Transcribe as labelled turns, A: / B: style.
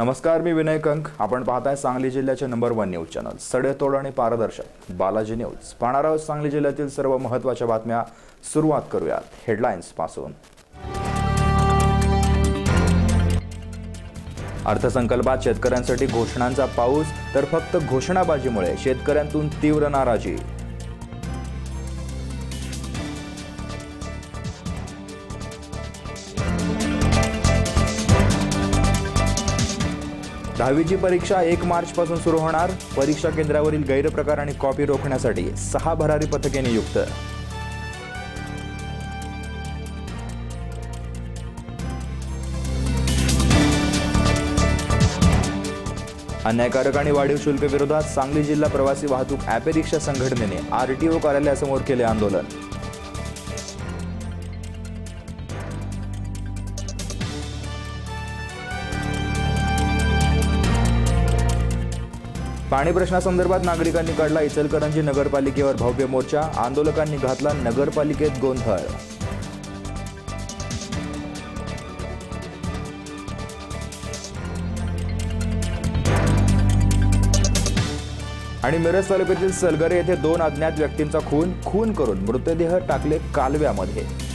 A: नमस्कार मी विनय कंक आपण पाहताय सांगली जिल्ह्याचे नंबर वन न्यूज चॅनल. सडेतोड आणि पारदर्शक. बालाजी न्यूज. पाहणार आहोत सांगली जिल्ह्यातील सर्व महत्त्वाच्या बातम्या. सुरुवात करूयात. हेडलाईन्सपासून. अर्थसंकल्पात शेतकऱ्यांसाठी घोषणांचा पाऊस तर फक्त घोषणाबाजीमुळे शेतकऱ्यांतून तीव्र नाराजी. दहावीची परीक्षा एक मार्च पासून सुरू होणार. परीक्षा केंद्रावरील गैरप्रकार आणि कॉपी रोखण्यासाठी सहा भरारी पथके नियुक्त. अन्यायकारक आणि वाढीव शुल्क विरोधात सांगली जिल्हा प्रवासी वाहतूक ॲपे रिक्षा संघटनेने आरटीओ कार्यालयासमोर केले आंदोलन. पाणी प्रश्नासंदर्भात नागरिकांनी काढला इचलकरंजी नगरपालिकेवर भव्य मोर्चा. आंदोलकांनी घातला नगरपालिकेत गोंधळ. आणि मिरज तालुक्यातील सलगरे येथे दोन अज्ञात व्यक्तींचा खून. खून करून मृतदेह टाकले कालव्यामध्ये.